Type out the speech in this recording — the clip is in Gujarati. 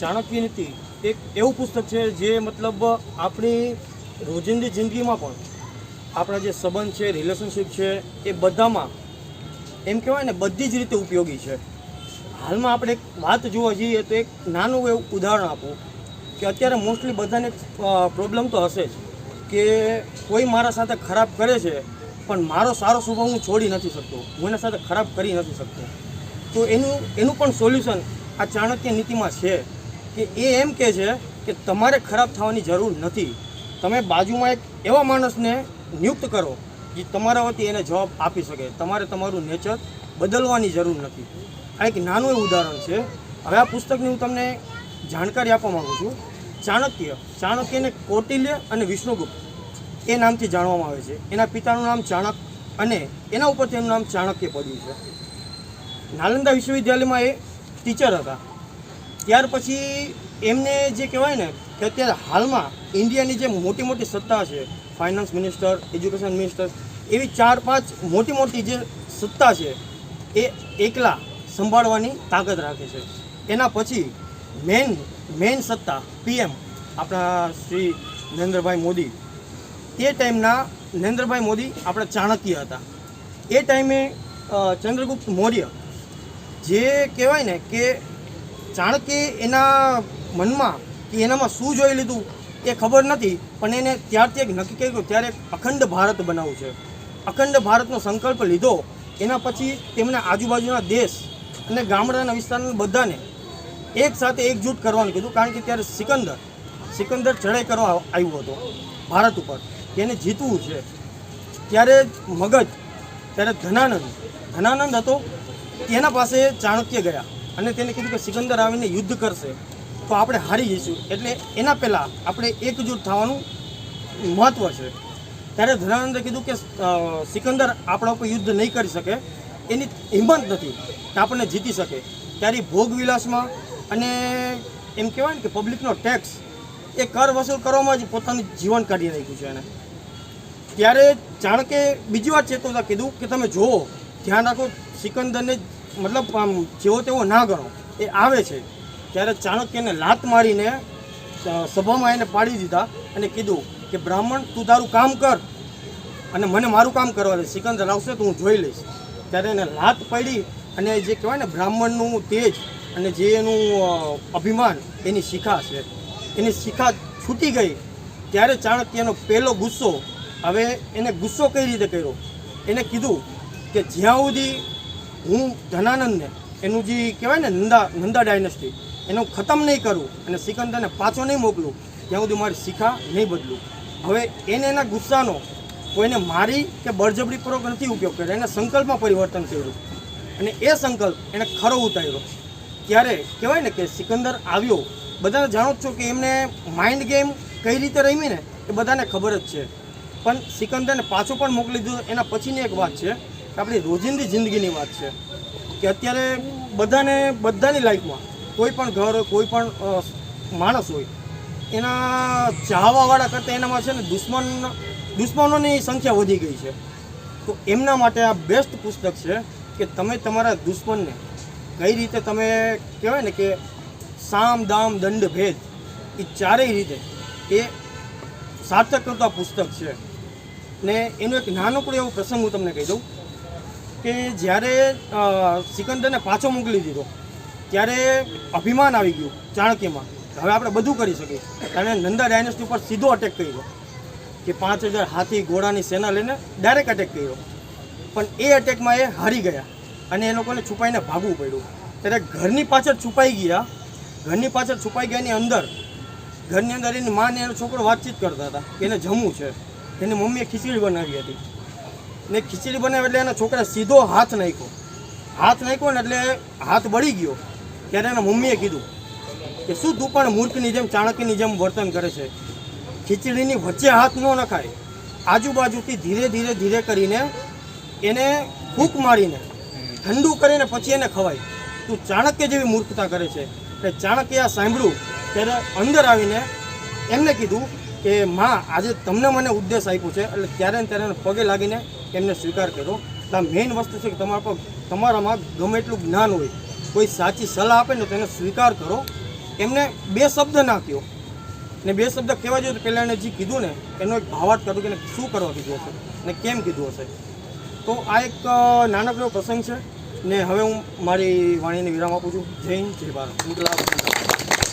ચાણક્ય નીતિ એક એવું પુસ્તક છે જે મતલબ આપણી રોજિંદી જિંદગીમાં પણ આપણા જે સંબંધ છે રિલેશનશિપ છે, એ બધામાં એમ કહેવાય ને બધી જ રીતે ઉપયોગી છે. હાલમાં આપણે એક વાત જોવા જઈએ તો એક નાનું એવું ઉદાહરણ આપું કે અત્યારે મોસ્ટલી બધાને પ્રોબ્લેમ તો હશે જ કે કોઈ મારા સાથે ખરાબ કરે છે, પણ મારો સારો સ્વભાવ હું છોડી નથી શકતો. હું એના સાથે ખરાબ કરી નથી શકતો. તો એનું એનું પણ સોલ્યુશન આ ચાણક્ય નીતિમાં છે. કે એ એમ કહે છે કે તમારે ખરાબ થવાની જરૂર નથી. તમે બાજુમાં એક એવા માણસને નિયુક્ત કરો જે તમારા વતી એને જવાબ આપી શકે. તમારે તમારું નેચર બદલવાની જરૂર નથી. આ એક નાનું એવું ઉદાહરણ છે. હવે આ પુસ્તકની હું તમને જાણકારી આપવા માગું છું. ચાણક્ય, ચાણક્યને કૌટિલ્ય અને વિષ્ણુગુપ્ત એ નામથી જાણવામાં આવે છે. એના પિતાનું નામ ચાણક અને એના ઉપરથી એનું નામ ચાણક્ય પડ્યું છે. નાલંદા વિશ્વવિદ્યાલયમાં એ ટીચર હતા. ત્યાર પછી એમને જે કહેવાય ને કે અત્યારે હાલમાં ઇન્ડિયાની જે મોટી મોટી સત્તા છે ફાઇનાન્સ મિનિસ્ટર એજ્યુકેશન મિનિસ્ટર એવી ચાર પાંચ મોટી મોટી જે સત્તા છે, એ એકલા સંભાળવાની તાકાત રાખે છે. એના પછી મેન મેન સત્તા પીએમ આપણા શ્રી નરેન્દ્રભાઈ મોદી. તે ટાઈમના નરેન્દ્રભાઈ મોદી આપણા ચાણક્ય હતા. એ ટાઈમે ચંદ્રગુપ્ત મૌર્ય જે કહેવાય ને કે ચાણક્ય એના મનમાં કે એનામાં શું જોઈ લીધું એ ખબર નથી, પણ એને ત્યારથી એક નક્કી કર્યું ત્યારે અખંડ ભારત બનાવવું છે. અખંડ ભારતનો સંકલ્પ લીધો, એના પછી તેમણે આજુબાજુના દેશ અને ગામડાના વિસ્તારના બધાને એક સાથે એકજૂટ કરવાનું કીધું, કારણ કે ત્યારે સિકંદર સિકંદર ચડાઈ કરવા આવ્યો હતો ભારત ઉપર. એને જીતવું છે. ત્યારે મગજ ત્યારે ધનાનંદ ધનાનંદ હતો, તેના પાસે ચાણક્ય ગયા. અને તેને કીધું કે સિકંદર આવીને યુદ્ધ કરશે. તો આપણે હારી જઈશું. એટલે એના પહેલાં આપણે એકજૂટ થવાનું મહત્ત્વ છે. ત્યારે ધનાનંદે કીધું કે સિકંદર આપણા ઉપર યુદ્ધ નહીં કરી શકે. એની હિંમત નથી કે આપણને જીતી શકે. ત્યારે ભોગવિલાસમાં અને એમ કહેવાય ને કે પબ્લિકનો ટેક્સ એ કર વસૂલ કરવામાં જ પોતાનું જીવન કાઢી નાખ્યું છે એને ત્યારે ચાણકે બીજી વાર ચેતવતા કીધું કે તમે જુઓ, ધ્યાન રાખો, સિકંદરને મતલબ આમ જેવો તેવો ના ગણો. એ આવે છે. ત્યારે ચાણક્યને લાત મારીને સભામાં એને પાડી દીધા અને કીધું કે, બ્રાહ્મણ, તું તારું કામ કર અને મને મારું કામ કરવા દે. સિકંદર આવશે તો હું જોઈ લઈશ. ત્યારે એને લાત પડી અને જે કહેવાય ને, બ્રાહ્મણનું તેજ અને જે એનું અભિમાન એની શિખા છે. એની શિખા છૂટી ગઈ. ત્યારે ચાણક્યનો પહેલો ગુસ્સો, હવે એને ગુસ્સો કઈ રીતે કર્યો? એને કીધું કે જ્યાં સુધી હું ધનાનંદને એનું જે કહેવાય ને નંદા નંદા ડાયનેસ્ટી એનું ખતમ નહીં કરું અને સિકંદરને પાછો નહીં મોકલું, ત્યાં સુધી મારી શિખા નહીં બદલું. હવે એને એના ગુસ્સાનો કોઈને મારી કે બળજબરીપૂર્વક નથી ઉપયોગ કર્યો, એના સંકલ્પમાં પરિવર્તન કર્યું અને એ સંકલ્પ એને ખરો ઉતાર્યો. ત્યારે કહેવાય ને કે સિકંદર આવ્યો. બધાને જાણો જ છો કે એમને માઇન્ડ ગેમ કઈ રીતે રમી ને એ બધાને ખબર જ છે. પણ સિકંદરને પાછો પણ મોકલી દીધો, એના પછીની એક વાત છે. આપણી રોજિંદી જિંદગીની વાત છે કે અત્યારે બધાને, બધાની લાઈફમાં કોઈ પણ ઘર કોઈ પણ માણસ હોય, એના ચાહવાવાળા કરતાં એનામાં છે ને દુશ્મન, દુશ્મનોની સંખ્યા વધી ગઈ છે. તો એમના માટે આ બેસ્ટ પુસ્તક છે કે તમે તમારા દુશ્મનને કઈ રીતે તમે કહેવાય ને કે સામ, દામ, દંડ, ભેદ, એ ચારેય રીતે એ સાર્થક કરતા પુસ્તક છે. ને એનો એક નાનકડો એવો પ્રસંગ હું તમને કહી દઉં. કે જ્યારે સિકંદરને પાછો મોકલી દીધો, ત્યારે અભિમાન આવી ગયું ચાણક્યમાં હવે આપણે બધું કરી શકીએ. અને નંદા ડાયનેસ્ટી ઉપર સીધો અટેક કર્યો. કે પાંચ હજાર હાથી ઘોડાની સેના લઈને ડાયરેક્ટ અટેક કર્યો. પણ એ અટેકમાં એ હારી ગયા. અને એ લોકોને છુપાઈને ભાગવું પડ્યું. ત્યારે ઘરની પાછળ છુપાઈ ગયા. ઘરની પાછળ છુપાઈ ગયાની અંદર, ઘરની અંદર એની માને એનો છોકરો વાતચીત કરતા હતા કે એને જમવું છે. એની મમ્મીએ ખીચડી બનાવી હતી. ને ખીચડી બનાવી એટલે એના છોકરા સીધો હાથ નાખ્યો. હાથ નાખ્યો ને એટલે હાથ બળી ગયો. ત્યારે એના મમ્મીએ કીધું કે શું તું પણ મૂર્ખની જેમ, ચાણક્યની જેમ વર્તન કરે છે? ખીચડીની વચ્ચે હાથ ન નખાય. આજુબાજુથી ધીરે ધીરે ધીરે કરીને એને ફૂંક મારીને, ઠંડુ કરીને પછી એને ખવાય. તું ચાણક્ય જેવી મૂર્ખતા કરે છે. એટલે ચાણક્ય આ સાંભળ્યું, ત્યારે અંદર આવીને એમને કીધું કે માં, આજે તમને મને ઉદ્દેશ આપ્યો છે, એટલે ત્યારે ને ત્યારે પગે લાગીને એમને સ્વીકાર કર્યો. એટલે મેઇન વસ્તુ છે કે તમારા પર, તમારામાં ગમે એટલું જ્ઞાન હોય, કોઈ સાચી સલાહ આપે ને તેને સ્વીકાર કરો. એમને બે શબ્દ ના કહ્યો ને બે શબ્દ કહેવા જોઈએ તો પહેલાં એને જે કીધું ને, એનો એક ભાવાર્થ કરો કે શું કરવા કીધું હશે ને કેમ કીધું હશે. તો આ એક નાનકડો પ્રસંગ છે ને હવે હું મારી વાણીને વિરામ આપું છું. જય હિન્દ, જય ભારત.